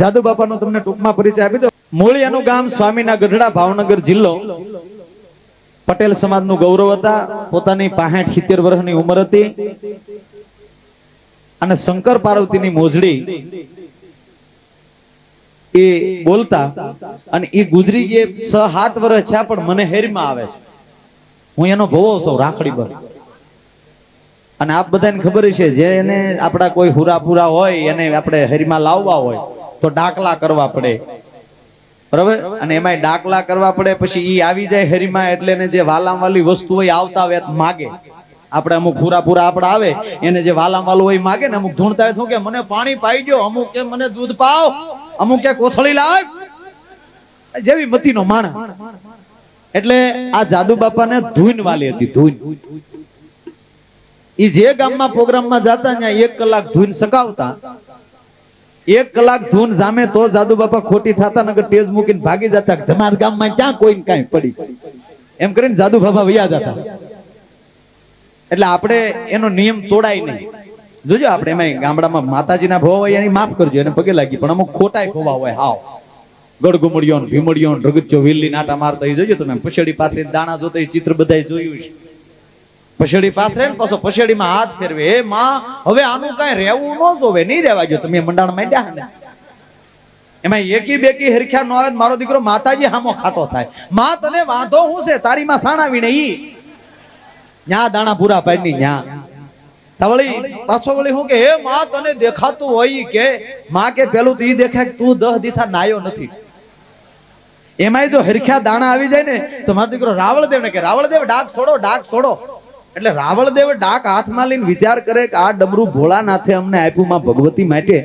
જાદુ બાપાનો તમને ટૂંકમાં પરિચય આપી દો. મૂળિયાનું ગામ સ્વામીના ગઢડા, ભાવનગર જિલ્લો. પટેલ સમાજનું ગૌરવ હતા. પોતાની પાસઠ સિત્તેર વર્ષની ઉંમર હતી. અને શંકર પાર્વતીની મોજડી એ બોલતા અને એ ગુજરી જે છ સાત વર્ષ છે પણ મને હેરમાં આવે છે. હું એનો ભવો સૌ રાખડી પર. અને આપ બધાને ખબર છે જે એને આપણા કોઈ હુરાપુરા હોય, એને આપણે હરીમાં લાવવા હોય તો ડાકલા કરવા પડે. બરાબર? અને એમાં ડાકલા કરવા પડે પછી ઈ આવી જાય હરીમાં એટલે એને જે વાલામ વાલી વસ્તુ હોય આવતા વેત માગે. આપણે અમુક હુરાપુરા આપણે આવે, એને જે વાલામ વાલું હોય માગે ને અમુક ધૂણતા શું કે મને પાણી પાઈ ગયો અમુક કે મને દૂધ પાવ, અમુક કે કોથળી લાવ. જેવી મતીનો માણસ. એટલે આ જાદુ બાપાને ધૂન વાલી હતી, ધૂન. ઈ જે ગામમાં પ્રોગ્રામમાં જાતા ત્યાં એક કલાક ધૂન સકાવતા એક કલાક ધૂન સામે તો જાદુ બાપા ખોટી થતા નગર તેજ મૂકીને ભાગી જતા. ધમાર ગામમાં ક્યાં કોઈને કાંઈ પડી એમ કરીને જાદુ બાપા વયા જતા. એટલે આપણે એનો નિયમ તોડાય નહીં. જોજો આપણે એમાં ગામડામાં માતાજીના ભોવા હોય એની માફ કરજો, એને પગે લાગી. પણ અમુક ખોટાય ભોવા હોય, હાવ. ગડગુમડિયો ભીમડિયો રગચ્યો વિલ્લી નાટા મારતા એ જોજો તમે. પછેડી પાથરી દાણા જોતા ચિત્ર બધાય જોયું છે. પછેડી પાથરે ને પાછો પછેડીમાં હાથ ફેરવે. હે માં, હવે આનું કઈ રહેવું ન જોવે, નહીં રહેવા જો તમે મંડાણ માંડ્યા ને? એમાં એકી બેકી હરખ્યા ન આવે મારો દીકરો માતાજી હામો ખાટો થાય. માં, તને વાંધો હું છે? તારી માં સાણાવીને ઈ. ન્યા દાણા પૂરા પાડી ન્યા. તવળી પાછો વળી હું કે, હે માં, તને દેખાતું હોય કે, માં કે પેલું તો ઈ દેખાય કે તું દહ દીથા નાયો નથી. એમાંય જો હરખ્યા દાણા આવી જાય ને, તો મારો દીકરો રાવળ દેવ ને કે, રાવળદેવ, ડાક છોડો ડાક છોડો. એટલે રાવળદેવ ડાક હાથમાં લઈને વિચાર કરે કે આ ડમરું ભોળાનાથે અમને આપ્યું માં ભગવતી માટે.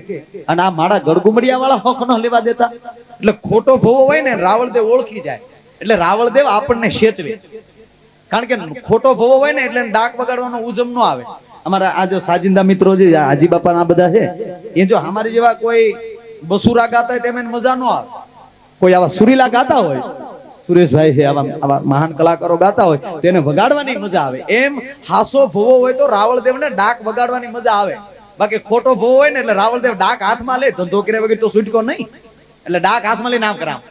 અને આ મારા ગળગુમડિયા વાળા હક ન લેવા દેતા. એટલે ખોટો ભોવો હોય ને રાવળદેવ ઓળખી જાય. એટલે રાવળદેવ આપણને શેતવે. કારણ કે ખોટો ભોવો હોય ને એટલે ડાક વગાડવાનો ઉજમ ન આવે. અમારા આ જો સાજિંદા મિત્રો જે હાજી બાપા ના બધા છે, એ જો અમારી જેવા કોઈ બસુરા ગાતા હોય તેમને મજા ન આવે. કોઈ આવા સુરીલા ગાતા હોય સુરેશભાઈ છે આવા આવા મહાન કલાકારો ગાતા હોય તેને વગાડવાની મજા આવે એમ હાસો ભોવો હોય તો રાવળદેવને ડાક વગાડવાની મજા આવે બાકી ખોટો ભોવો હોય ને એટલે રાવળદેવ ડાક હાથમાં લે ધંધો કર્યા વગર તો છૂટકો નહીં એટલે ડાક હાથમાં લઈને આમ કરામ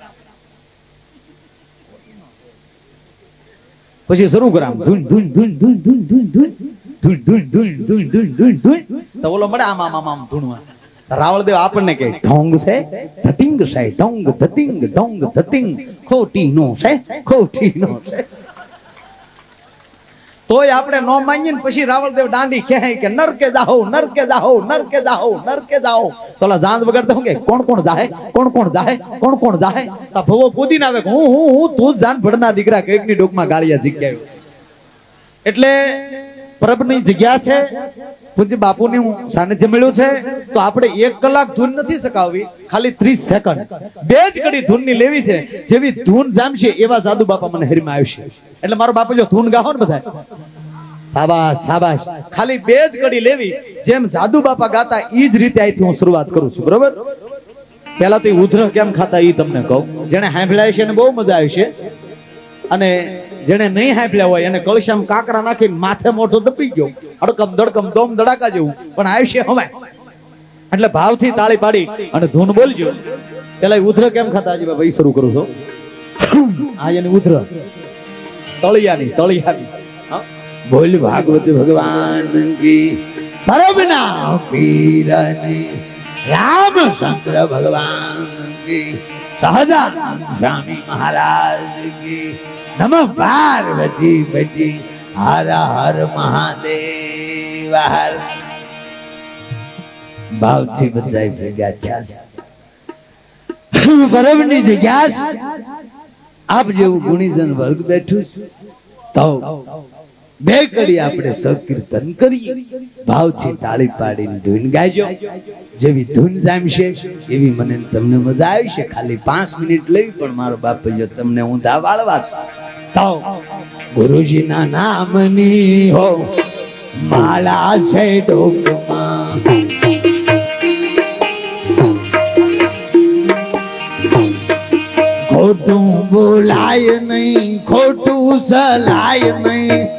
પછી શરૂ કરામ ધૂન ધૂન ધૂન ધૂન ધૂન ધૂન ધૂન ધૂન ધૂન ધૂન ધૂન ધૂન ધૂન તો ઓલો મળે આમ આમ આમ ધૂણવા રાવળદેવ આપણને કે ઢોંગ છે, ધતિંગ છે, ઢોંગ, ધતિંગ ઢોંગ, ધતિંગ ખોટી નો છે ખોટી નો છે. તોય આપણે નો માનીએ પછી રાવળદેવ દાંડી કહે કે, નરકે જાઓ નરકે જાઓ નરકે જાઓ નરકે જાઓ. તોલા જાંદ વગર હું કે કોણ કોણ જાહે, કોણ કોણ જાહે, કોણ કોણ જાહે? તા ભવો કૂદી આવે હું હું હું, તું જાન ભડના દીકરા કઈકની ડોકમાં ગાળિયા જીગ્યા એટલે પ્રભની જગ્યા છે પૂજ્ય બાપુની હું સાનિધ્ય મળ્યું છે, તો આપણે એક કલાક ધૂન નથી સકાવવી, ખાલી ત્રીસ સેકન્ડ બે જ કડી ધૂનની લેવી છે, જેવી ધૂન જામશે એવા જાદુ બાપા મને હરીમાં આવશે. એટલે મારો બાપુ જો ધૂન ગાહો ને બધા સાબાશ સાબાશ ખાલી બે જ કડી લેવી, જેમ જાદુ બાપા ગાતા એ જ રીતે અહીંથી હું શરૂઆત કરું છું, બરોબર? પહેલા તો ઉધરસ કેમ ખાતા એ તમને કહું. જેને હાંભળાય છે એને બહુ મજા આવશે અને જેને નહીં હાંભળ્યા હોય એને કળશામાં કાકરા નાખીને માથે મોઢો દપી ગયો. અડકમ દડકમ દોમ દડાકા જેવું. પણ આવશે હવે. એટલે ભાવથી તાળી પાડી અને ધૂન બોલજો. પેલા ઉધર કેમ ખાતા, હજી ભાઈ શરૂ કરું છું. આ એની ઉધર તળિયાની તળિયાની? બોલ ભાગવત ભગવાન કી. પરમના પીરની રામચંદ્ર ભગવાન કી. સહજાનંદ સ્વામી મહારાજ નમ પાર્વતી પતિ હર હર મહાદેવ, હર. ભાવથી બધા ભેગા થયા છે. જગ્યા આપ જેવું ગુણીજન વર્ગ બેઠું. તો બે કડી આપણે સંકીર્તન કરીએ. ભાવથી તાળી પાડીને ધૂન ગાજો. જેવી ધૂન જામશે, એવી મને તમને મજા આવશે ખાલી પાંચ મિનિટ લેવી, પણ મારો બાપ જો તમને ઊંધા વાળવા તો ગુરુજીના નામની હો, માળા છે ડોકમાં. ખોટું બોલાય નહીં, ખોટું સલાય નહીં.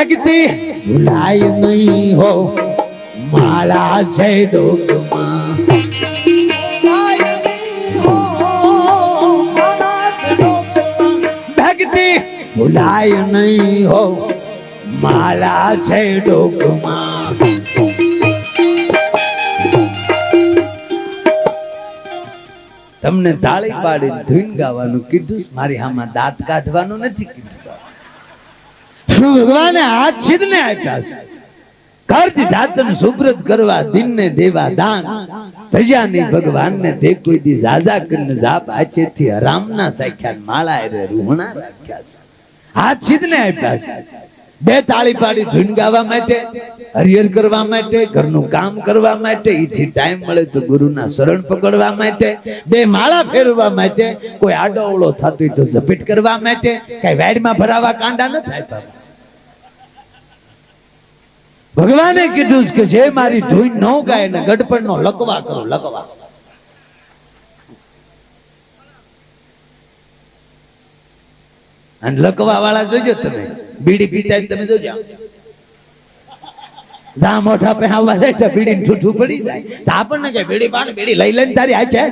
ભક્તિ ભૂલાય નહીં હો. છે ડોકમાં ભક્તિ ભૂલાય નહીં હો. છે ડોકમાં તમને તાળી પાડી ધૂન ગાવાનું કીધું? મારી આમાં દાંત કાઢવાનું નથી કીધું. ભગવાને હાથ સિદ્ધને આપ્યા છે. કર્જ જાતન સુબ્રત કરવા, દિનને દેવા દાન. ભજ્યાની ભગવાનને તે કોઈ દી, ઝાઝા કરીને જાપ આચેથી હરામના સાખ્યા માળા રે રૂહણા રાખ્યા છે. હાથ સિદ્ધને આપ્યા છે. બે તાળી પાડી ધૂન ગાવા માટે, હરિહર કરવા માટે, ઘરનું કામ કરવા માટે એથી ટાઈમ મળે તો ગુરુના શરણ પકડવા માટે, બે માળા ફેરવા માટે, કોઈ આડો અવળો થતો હોય તો ઝપેટ કરવા માટે, કઈ વેડમાં ભરાવા કાંડા ન થાય. ભગવાને કીધું કે જે મારી ધૂન ન ગાય ને ગઢપણ નો લકવા કરો, લકવા. અને લકવા વાળા જોજો તમે. બીડી પીતા તમે જોજો. જા મોઢા પે આવવા જાય બીડી ઠૂઠું પડી જાય. તો આપણને કે બીડી પાડ બીડી લઈ લઈને તારી આ છે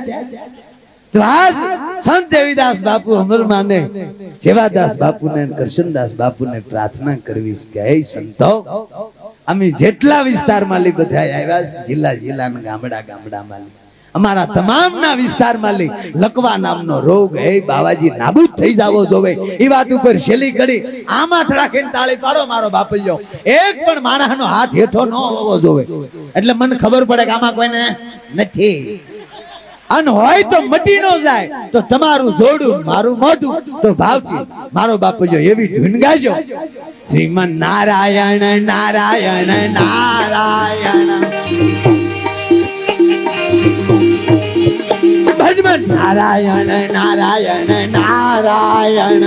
સંત દેવીદાસ બાપુ અમરમાને, સેવાદાસ બાપુને કરશનદાસ બાપુને પ્રાર્થના કરવી કે સંતો અમે જેટલા વિસ્તારમાં લઈ બધા આવ્યા છે, જિલ્લા જિલ્લાના ગામડા ગામડામાં લી અમારા તમામના વિસ્તારમાં લી લકવા નામનો રોગ હે બાવાજી નાબૂદ થઈ જાવો જોવે. એ વાત ઉપર શેલી ઘડી આમાં રાખીને તાળી પાડો મારો બાપલ્યો એક પણ માણસનો હાથ હેઠો ન હોવો જોવે. એટલે મને ખબર પડે કે આમાં કોઈને નથી. અને હોય તો મટી નો જાય. તો તમારું જોડું મારું મોઢું. તો ભાવથી મારો બાપુ જો એવી ધૂન ગાજો. શ્રીમન નારાયણ નારાયણ નારાયણ. ભજમન. નારાયણ નારાયણ નારાયણ.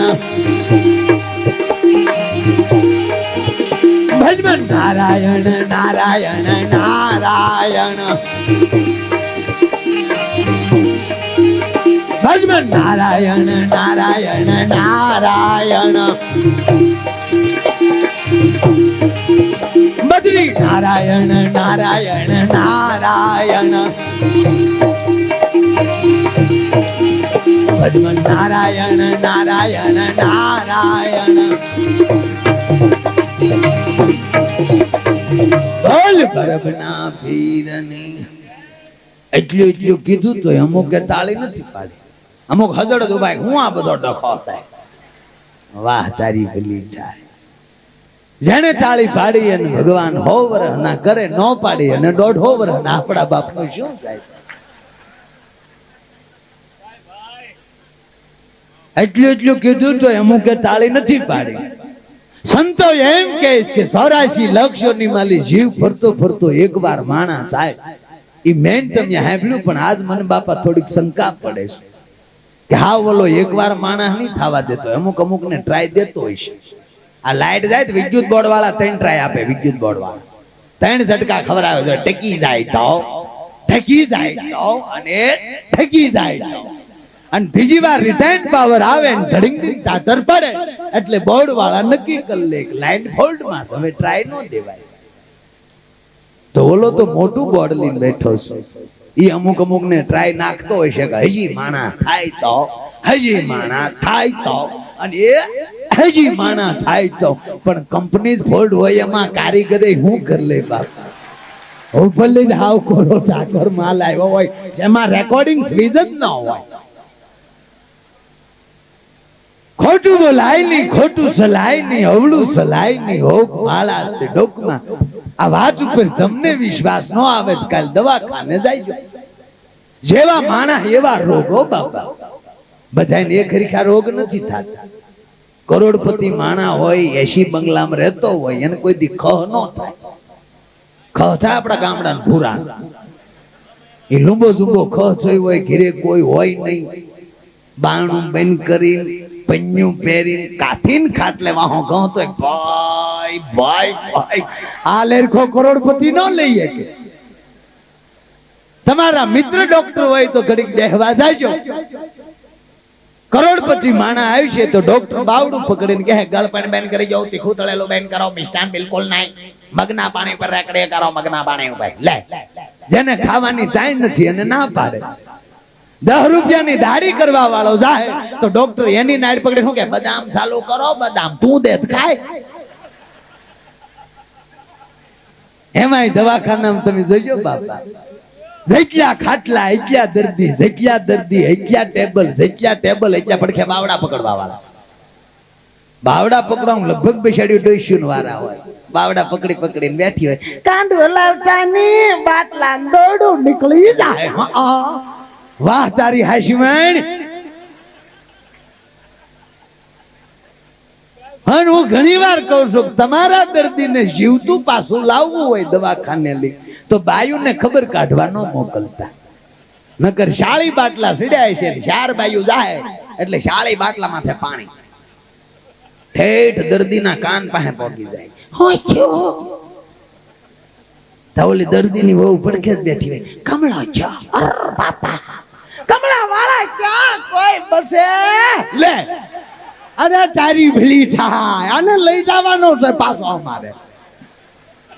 ભજમન. નારાયણ નારાયણ નારાયણ. ભજમન નારાયણ નારાયણ નારાયણ. બદ્રી નારાયણ નારાયણ નારાયણ. ભજમન નારાયણ નારાયણ નારાયણ. એટલું એટલું કીધું તો અમુકે તાળી નથી પાડી. અમુક હજડ તો હું આ બધો ડખો થાય? વાહ, તારી ભલી થાય જેને તાળી પાડી અને ભગવાન હો વરહ ના કરે ન પાડી અને દોઢો વરહ ના આપણા બાપનું શું થાય? એટલું એટલું કીધું તો અમુકે તાળી નથી પાડી. સંતો એમ કે કે કે લક્ષ્યો ની માલી જીવ ફરતો ફરતો એક વાર માણા થાય. એ મેન તમે સાંભળ્યું, પણ આજ મને બાપા થોડીક શંકા પડે છે. કે હા બોલો એકવાર માણસ નહીં થવા દેતો. અમુક અમુક ને ટ્રાય દેતો હોય છે. આ લાઈટ જાય તો વિદ્યુત બોર્ડ વાળા ત્રણ ટ્રાય આપે, વિદ્યુત બોર્ડ વાળા ત્રણ ઝટકા ખવડાવે છે ટેકી જાય તો, ઠકી જાય તો અને ઠકી જાય અને ત્રીજી વાર રિટર્ન પાવર આવે ને ધડીંગ ટાટર પડે. એટલે બોર્ડ વાળા નક્કી કરી લે લાઈન ફોલ્ડમાં હવે ટ્રાય ન દેવાય. તો ઓલો તો મોટું બોર્ડ લઈને બેઠો છે. ઈ અમુક અમુક ને ટ્રાય નાખતો હોય છે કે હજી માણા થાય તો, હજી માણા થાય તો, અને એ હજી માણા થાય તો. પણ કંપની ફોલ્ડ હોય એમાં કારીગરે શું કરી લે બાપ? હું ભલે જ હાવ કોરો ચાકર માલ આવ્યો હોય, જેમાં રેકોર્ડિંગ સ્વીજ જ ન હોય. ખોટું બોલાય નહીં, ખોટું સલાય નહીં, અવળું સલાય નહીં, હોક, માળા છે, ડોકમાં. આ વાત ઉપર તમને વિશ્વાસ ન આવે કાલ દવાખાને જાય જેવા માણસ, એવા રોગો બાપા. બધાને એક હરીખા રોગ નથી થતા. કરોડપતિ માણા હોય, એસી બંગલામાં રહેતો હોય, એને કોઈ દી ખહ ન થાય. ખહ થાય આપણા ગામડા ભૂરા એ લુંબો ઝુંબો ખહ થયો હોય, ઘેરે કોઈ હોય નહીં. બાણું બંધ કરી પન્યું પહેરી ખાટ લેવા હું કહું તો ભાઈ ભાઈ ભાઈ, આ લેરખો કરોડપતિ ન લઈ શકે. તમારા મિત્ર ડોક્ટર હોય તો ઘડીક દેહવા જાજો. કરોડપતિ માણા આવશે તો ડોક્ટર બાવડું પકડીને કહે ગળપણ બેન કરી જાઓ તીખું તળેલું બેન કરો, મિષ્ટાન બિલકુલ નહીં. મગના પાણી પર રેકડે કરો, મગના પાણી ઉપર. લે. જેને ખાવાની ટાઈમ નથી અને ના પાડે. દસ રૂપિયાની દાઢી કરવા વાળો જાય તો ડોક્ટર એની નાડ પકડી શું કે, બદામ ચાલુ કરો, બદામ તું દે ખાય. એમાંય દવાખાનામાં તમે જોઈજો બાપા. જગ્યા ખાટલા, હૈક્યા દર્દી, જગ્યા દર્દી, હૈક્યા ટેબલ, જગ્યા ટેબલ, હૈક્યા પડખે બાવડા પકડવા વાળા. બાવડા પકડવા લગભગ બેસાડ્યું ડોસ્યું વારા હોય. બાવડા પકડી પકડીને બેઠી હોય. કાંડ હલાવતા ની બાટલા દોડું નીકળી જાય. હં. વાહ, તારી હાશીમણ હું ઘણી વાર કહું છું તમારા દર્દીને જીવતું પાછું લાવવું હોય દવાખાને લઈ, તો બાયુને ખબર કાઢવા મોકલતા. નકર શાળી બાટલા સીડાય છે ચાર બાયુ જાય, એટલે શાળી બાટલા માથે પાણી. ઠેઠ દર્દીના કાન પાસે પહોંચી જાય. થયો. ધવલી દર્દીની વહુ પડખે જ બેઠી હોય. કમળા છો. બાપા. કમળા વાળા ક્યાં કોઈ બસે? લે. અરે તારી ભીલી થાય. આને લઈ જવાનો છે પાછો અમારે.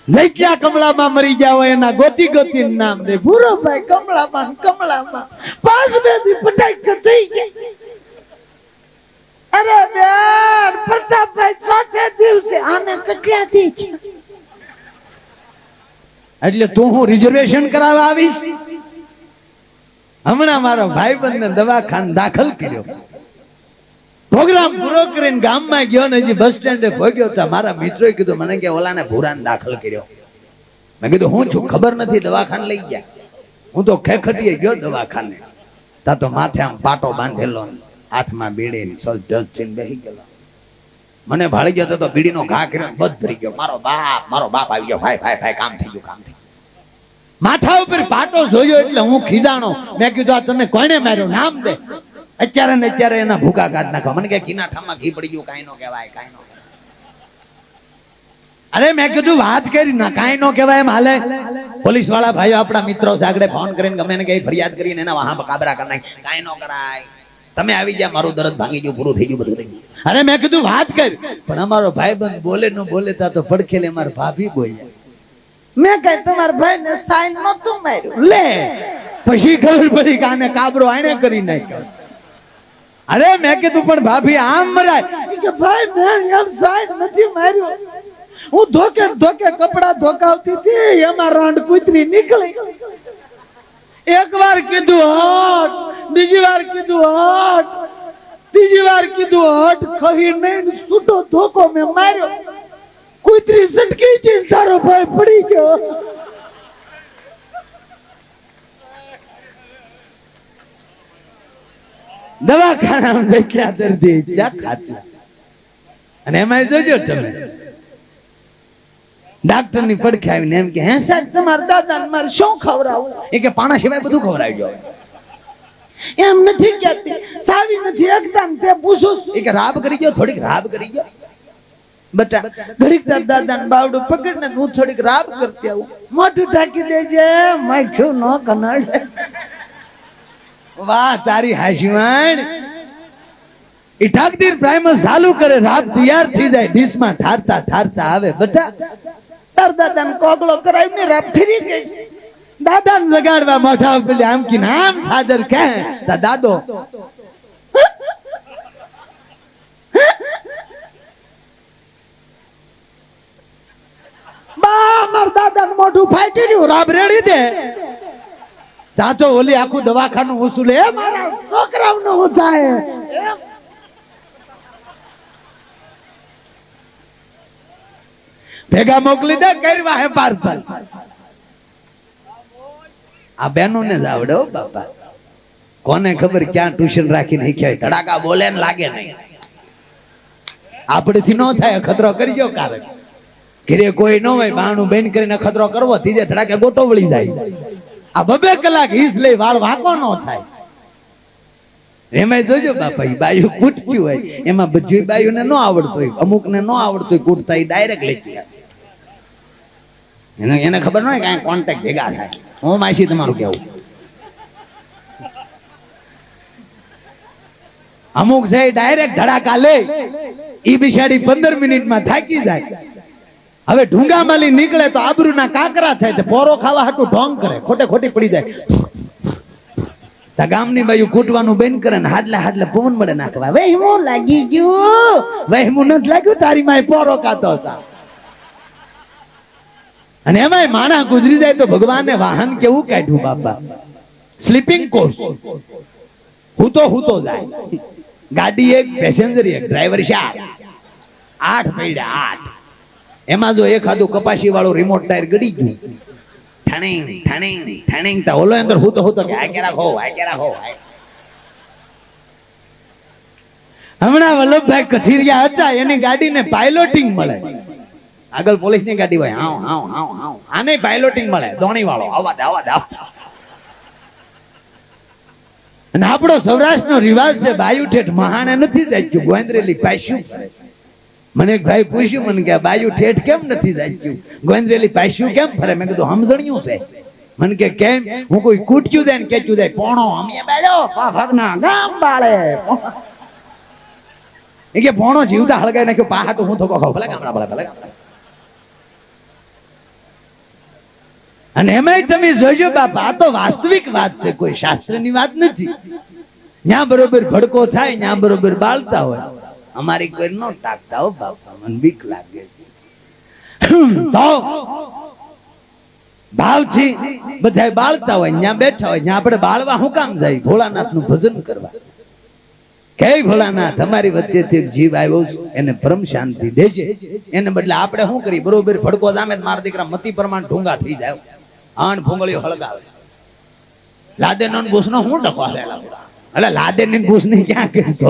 જઈ ક્યાં કમળામાં મરી ગયા હોય એના ગોતી ગોતી નામ દે. ભૂરો ભાઈ, કમળામાં કમળામાં. પાંચ બે દી પટાઈ થઈ ગઈ. અરે બેન, પ્રતાપભાઈ ચોથે દિવસે આને કેટલાથી એટલે તું હું રિઝર્વેશન કરાવવા આવીશ? હમણાં મારો ભાઈ ને દવાખાને દાખલ કર્યો. પ્રોગ્રામ પૂરો કરીને ગામમાં ગયો ને હજી બસ સ્ટેન્ડે ભોગ્યો હતા મારા મિત્રોએ કીધું, મને કે ઓલાને ભૂરાન દાખલ કર્યો. મેં કીધું, હું છું, ખબર નથી, દવાખાને લઈ ગયા. હું તો ખેખટીએ ગયો દવાખાને. તા તો માથે આમ પાટો બાંધેલો હાથમાં બીડી સલ થઈને બેસી ગયેલો મને ભાળી ગયો તો બીડીનો ઘા કર્યો બધ ભરી ગયો. મારો બાપ મારો બાપ આવી ગયો. ભાઈ ભાઈ ભાઈ, કામ થઈ ગયું, કામ થઈ ગયું. માથા ઉપર પાટો જોયો એટલે હું ખીજાણો. મેં કીધું, આ તને કોને માર્યો? નામ દે. અત્યારે ને અત્યારે એના ભૂકા કાઢ નાખવા. મને કે ઘીના ઠામાં ઘી પડી ગયું, કાંઈ નો કહેવાય, કાંઈ નો અરે, મેં કીધું, વાત કરી ના, કાંઈ નો કહેવાય એમ હાલે. પોલીસવાળા ભાઈઓ, આપણા મિત્રો આગળ ફોન કરીને ગમે ને કઈ ફરિયાદ કરીને એના વાહા કાબરા કરી નાખી. કાંઈ નો કરાય. તમે આવી ગયા મારું દરદ ભાંગી ગયું, પૂરું થઈ ગયું, બધું થઈ ગયું. અરે, મેં કીધું, વાત કરી. પણ અમારો ભાઈબંધ બોલે ન બોલે, તા પડખેલે મારા ભાભી બોલ્યા. મેં કઈ તમારા ભાઈ ને સાઈન નતું માર્યું. લે પછી ખબર પડી કે આને કાબરો આને કરી નાખ્યો. અરે મેં કીધું પણ ભાભી આમ મરાય. કે ભાઈ મેં એમ સાઈન નથી માર્યો. હું ધોકે ધોકે કપડા ધોકાવતી હતી એમાં રાંડ કૂતરી નીકળી. એક વાર કીધું હટ. બીજી વાર કીધું હટ. ત્રીજી વાર કીધું હટ. ખહી નહીં છૂટો ધોકો મેં માર્યો. કૂતરી સટકી છે, તારો ભાઈ પડી ગયો. દવાખાનામાં દેખ્યા દર્દી જ્યાં ખાતા અને એમાં જોજો તમે. ડાક્ટરની પડખે આવીને એમ કે, હે સાહેબ, તમારા દાદા મારે શું ખવડાવું એ કે, પાણા સિવાય બધું ખવડાવી જાવ એમ નથી કહેતી. સાવી નથી એકદમ, તે પૂછું એ કે, રાબ કરી ગયો, થોડીક રાબ કરી ગયો. બટા, ઘડીક દાદા ને બાવડું પકડીને હું થોડીક રાબ કરતી આવું. મોઢું ઢાંકી દેજે માખ્યું ન કનાડે. વાહ, તારી હાશીવાણ. ઈ ઠાકદીર પ્રાઇમર ચાલુ કરે, રાત તૈયાર થઈ જાય, ડીશમાં ઠારતા ઠારતા આવે, બટા. તાર દાદા ને કોગળો કરાવીને રાત ફરી ગઈ. દાદા ને જગાડવા મોઢા પેલી આમ કી નામ સાદર કે દાદો ભેગા મોકલી દે કરવા હે પાર્સલ. આ બેનો ને જ આવડે બાપા. કોને ખબર ક્યાં ટ્યુશન રાખીને શીખ્યા હોય. ધડાકા બોલે ને લાગે નહીં. આપણેથી ન થાય, ખતરો કરી ગયો કારક ઘરે કોઈ ન હોય, બાણું બેન કરીને ખતરો કરવો, ત્રીજે ધડાકે ગોટો વળી જાય. આ બબે કલાક હીસ લઈ વાળ વાંકો ન થાય. એમાં જોજો બાપા બાયું કૂટક્યું હોય. એમાં બધું બાયુને ન આવડતું હોય અમુક ને ન આવડતું હોય, કૂટતા એ ડાયરેક્ટ લેતી એને એને ખબર ન હોય કાંઈ કોન્ટેક્ટ ભેગા થાય. હું માસી તમારું કેવું? અમુક છે ડાયરેક્ટ ધડાકા લે એ બિચારી પંદર મિનિટમાં થાકી જાય. હવે ઢુંગામાલી નીકળે તો આબરૂના કાકરા થાય પોરો ખાવા હાટું ઢોંગ કરે. ખોટે ખોટી પડી જાય. ગામની બાજુ કૂટવાનું બેન કરે ને હાડલે હાડલે પવન મળે નાખવા. વહેમું લાગી ગયું. વહેમું નથી લાગ્યું? તારી માય પોરો કાતો હતા અને એમાંય માણા ગુજરી જાય તો ભગવાનને વાહન કેવું કાઢ્યું બાપા? સ્લીપિંગ કોચ હુતો હુતો જાય. ગાડી એક પેસેન્જર એક ડ્રાઈવર ચાર. આઠ પૈડા આઠ. એમાં જો એખાદું કપાસી વાળું રિમોટ ટાયર ગડી ગયું. ઠણીંગ ઠણીંગ ઠણીંગ. તા ઓલો અંદર હું તો હું તો આ કે રાખો આ કે રાખો હમણાં વલ્લભભાઈ કથિરિયા હતા, એની ગાડીને પાયલોટિંગ મળે. આગળ પોલીસની ગાડી હોય હાવ હાવ હાવ હાવ આને પાયલોટિંગ મળે ધોણી વાળો આવા. દે. અને આપણો સૌરાષ્ટ્રનો રિવાજ છે બાયુ ઠેઠ મહાણે નથી જાચ્યું ગોંદરેલી ફરે. મને એક ભાઈ પૂછ્યું, મને કે બાજુ ઠેઠ કેમ નથી જાચ્યું ગોંદરેલી પાછું કેમ ફરે? મેં કીધું, સમજણ્યું છે. મને કે, કેમ? હું કોઈ કૂટ્યું જાય ને કેચ્યું જાય? પોણો, અમે બેડો પાફકના ગામ બાળે. એ કે, પોણો જીવતા હળગાઈ નાખ્યો પાહાટું હું તો કહો ભલે ગામડા, ભલે ભલે અને એમાંય તમે જોજો બાપા, આ તો વાસ્તવિક વાત છે, કોઈ શાસ્ત્રની વાત નથી. ત્યાં બરોબર ભડકો થાય, ત્યાં બરોબર બાળતા હોય. અમારી કોઈ નો તાકતા હો મને બીક લાગે છે. તો ભાવથી બધા બાળતા હોય ત્યાં બેઠા હોય ત્યાં આપણે બાળવા શું કામ જાય? ભોળાનાથનું ભજન કરવા. કે ભોળાનાથ, અમારી વચ્ચેથી એક જીવ આવ્યો એને પરમ શાંતિ દેજે. એને બદલે આપણે શું કરી બરોબર ફડકો જામે મારા દીકરા મતી પ્રમાણ ઢૂંગા થઈ જાય. આણ ભૂંગળીઓ હળગાવે. લાદે નોન બુસ નો હું ડખો હાલેલા એટલે લાદે ની બુસની ક્યાં કરશો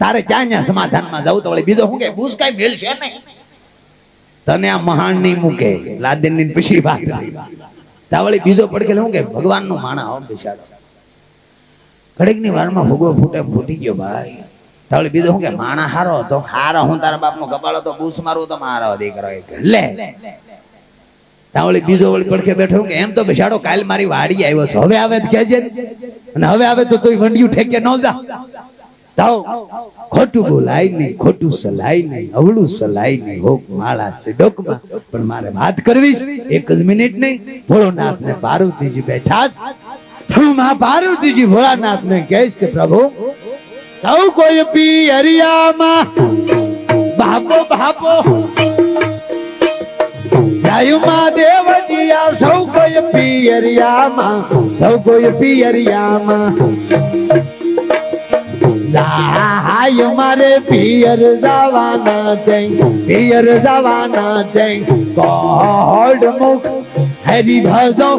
તારે ક્યાં ક્યાં સમાધાનમાં જવું? તો વળી બીજો શું કે બુસ કઈ મેલ છે નહીં. તને આ મહાન નહીં મૂકે. લાદે ની પછી વાત તા વળી બીજો પડકે શું કે ભગવાનનું માણા હો બિચારો. ઘડીકની વારમાં ભૂગો ફૂટે, ફૂટી ગયો ભાઈ. તા બીજો શું કે માણા હારો તો હારો. હું તારા બાપ નો કપાળો તો ભૂસ મારું તો મારો દીકરો લે. ત્યાં વળી બીજો વળી પડખે બેઠો કે એમ તો બેસાડો કાલ મારી વાડી આવ્યો છો. હવે આવે તો કહેજે અને હવે આવે તો તોય વંડિયું ઠેકે ન જા. જાઓ ખોટું બોલાય નહીં, ખોટું સલાય નહીં, અવળું સલાય નહીં. હોક માળા છે ડોકમાં. પણ મારે વાત કરવી એક જ મિનિટ નહીં. ભોળોનાથ ને પાર્વતીજી બેઠા. હું મા પાર્વતીજી ભોળાનાથ ને કહીશ કે પ્રભુ, સૌ કોઈ પી હરિયામાં બાપો બાપો ગાયુમાં દેવજી આ સૌ કોઈ પિયરિયામાં, સૌ કોઈ પિયરિયામાં. હાય મારે પિયર જવાના છે પિયર જવાના છે કોડ મુખ હરી ભજો